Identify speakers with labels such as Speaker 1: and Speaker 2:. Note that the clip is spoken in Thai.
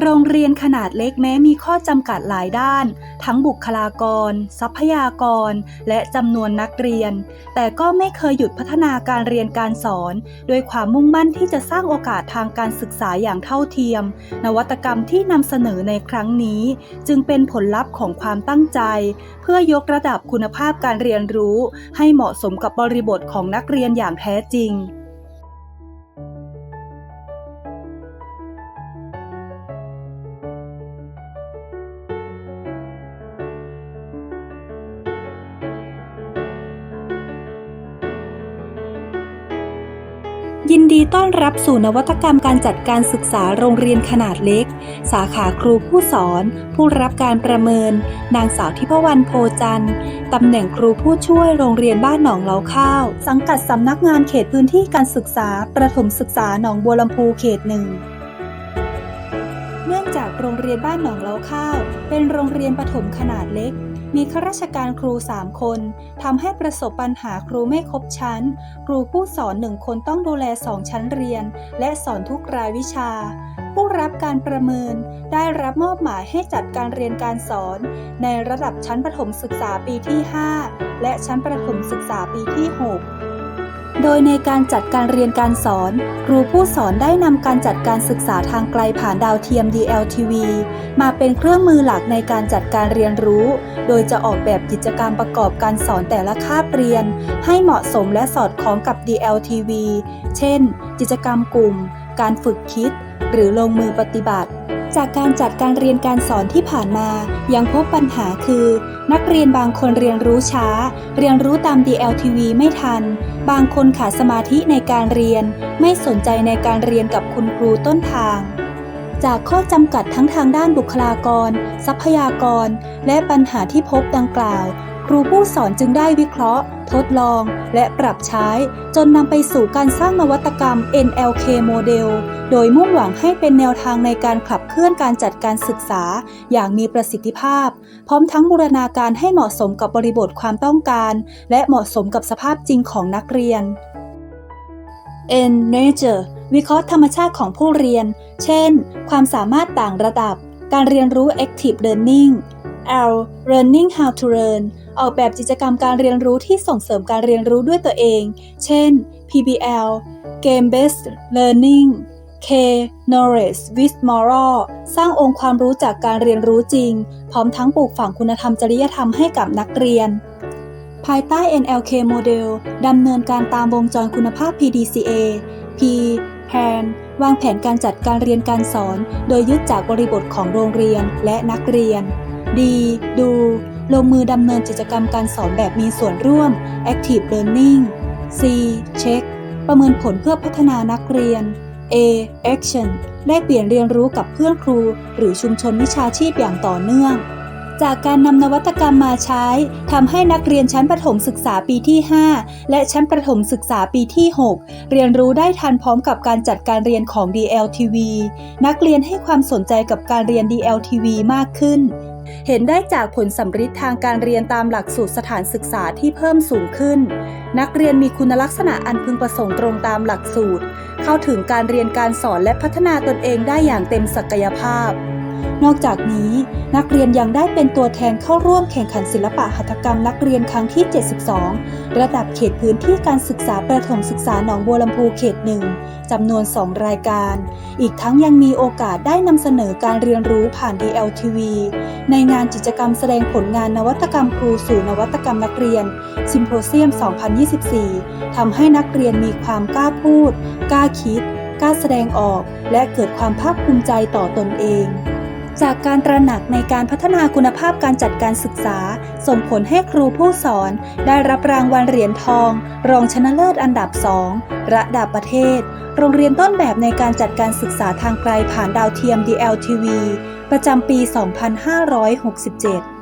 Speaker 1: โรงเรียนขนาดเล็กแม้มีข้อจำกัดหลายด้าน ทั้งบุคลากร ทรัพยากร และจำนวนนักเรียน แต่ก็ไม่เคยหยุดพัฒนาการเรียนการสอนโดยความมุ่งมั่นที่จะสร้างโอกาสทางการศึกษาอย่างเท่าเทียม นวัตกรรมที่นำเสนอในครั้งนี้ จึงเป็นผลลัพธ์ของความตั้งใจ เพื่อยกระดับคุณภาพการเรียนรู้ ให้เหมาะสมกับบริบทของนักเรียนอย่างแท้จริง ยินดีต้อนรับสู่นวัตกรรมการจัดการศึกษาโรงเรียนขนาดเล็ก สาขาครูผู้สอน ผู้รับการประเมิน นางสาวทิพวรรณโพจันทร์ตำแหน่งครูผู้ช่วยโรงเรียนบ้านหนองเล้าข้าว สังกัดสำนักงานเขตพื้นที่การศึกษา ประถมศึกษาหนองบัวลำพูเขตหนึ่งเนื่องจากโรงเรียนบ้านหนองเล้าข้าว เป็นโรงเรียนประถมขนาดเล็ก มีข้าราชการครู 3 คนทำให้ประสบปัญหาครูไม่ครบชั้น ครูผู้สอนหนึ่งคนต้องดูแลสองชั้นเรียน และสอนทุกรายวิชา ผู้รับการประเมิน ได้รับมอบหมายให้จัดการเรียนการสอน ในระดับชั้นประถมศึกษาปีที่ 5 และชั้นประถมศึกษาปีที่ 6 โดยในการจัดการเรียนการสอน ครูผู้สอนได้นำการจัดการศึกษาทางไกลผ่านดาวเทียม DLTV มาเป็นเครื่องมือหลักในการจัดการเรียนรู้ โดยจะออกแบบกิจกรรมประกอบการสอนแต่ละคาบเรียน ให้เหมาะสมและสอดคล้องกับ DLTV เช่น กิจกรรมกลุ่ม การฝึกคิด หรือลงมือปฏิบัติ จากการจัดการเรียนการสอนที่ผ่านมา ยังพบปัญหาคือ นักเรียนบางคนเรียนรู้ช้า เรียนรู้ตาม DLTV ไม่ทัน บางคนขาดสมาธิในการเรียน ไม่สนใจในการเรียนกับคุณครูต้นทาง จากข้อจำกัดทั้งทางด้านบุคลากร ทรัพยากร และปัญหาที่พบดังกล่าว ครูผู้สอนจึงได้วิเคราะห์ ทดลอง และปรับใช้ จนนำไปสู่การสร้างนวัตกรรม NLK โมเดล โดยมุ่งหวังให้เป็นแนวทางในการขับเคลื่อนการจัดการศึกษา อย่างมีประสิทธิภาพ พร้อมทั้งบูรณาการให้เหมาะสมกับบริบทความต้องการ และเหมาะสมกับสภาพจริงของนักเรียน N Nature วิเคราะห์ธรรมชาติของผู้เรียน เช่น ความสามารถต่างระดับ การเรียนรู้ Active Learning L Learning How to Learn ออกแบบกิจกรรมการเรียนรู้ที่ส่งเสริมการเรียนรู้ด้วยตัวเอง เช่น PBL Game Based Learning K Knowledge with Moral สร้างองค์ความรู้จากการเรียนรู้จริง พร้อมทั้งปลูกฝังคุณธรรมจริยธรรมให้กับนักเรียน ภายใต้ NLK โมเดลดำเนินการตามวงจรคุณภาพ PDCA P Plan วางแผนการจัดการเรียนการสอน โดยยึดจากบริบทของโรงเรียนและนักเรียน D ดู ลงมือดำเนินกิจกรรมการสอนแบบมีส่วนร่วม Active Learning C Check ประเมินผลเพื่อพัฒนานักเรียน A Action แลกเปลี่ยนเรียนรู้กับเพื่อนครู หรือชุมชนวิชาชีพอย่างต่อเนื่อง จากการนำนวัตกรรมมาใช้ทำให้นักเรียนชั้นประถมศึกษาปีที่ 5 และชั้นประถมศึกษาปีที่ 6 เรียนรู้ได้ทันพร้อมกับการจัดการเรียนของ DLTV นักเรียนให้ความสนใจกับการเรียน DLTV มากขึ้น เห็นได้จากผลสัมฤทธิ์ทางการเรียนตามหลักสูตรสถานศึกษาที่เพิ่มสูงขึ้น นักเรียนมีคุณลักษณะอันพึงประสงค์ตรงตามหลักสูตร เข้าถึงการเรียนการสอนและพัฒนาตนเองได้อย่างเต็มศักยภาพ นอกจากนี้นักเรียนยังได้เป็นตัวแทนเข้าร่วมแข่งขันศิลปะหัตถกรรมนักเรียนครั้งที่ 72 ระดับเขตพื้นที่การศึกษาประถมศึกษาหนองบัวลำพูเขตหนึ่งจำนวน 2 รายการ อีกทั้งยังมีโอกาสได้นำเสนอการเรียนรู้ผ่าน DLTV ในงานกิจกรรมแสดงผลงานนวัตกรรมครูสู่นวัตกรรมนักเรียนซิมโพเซียม 2024 ทำให้นักเรียนมีความกล้าพูด กล้าคิด กล้าแสดงออก และเกิดความภาคภูมิใจต่อตนเอง จากการตระหนักในการพัฒนาคุณภาพการจัดการศึกษา ส่งผลให้ครูผู้สอน ได้รับรางวัลเหรียญทอง รองชนะเลิศอันดับ2ระดับประเทศ โรงเรียนต้นแบบในการจัดการศึกษาทางไกลผ่านดาวเทียม DLTV ประจำปี 2567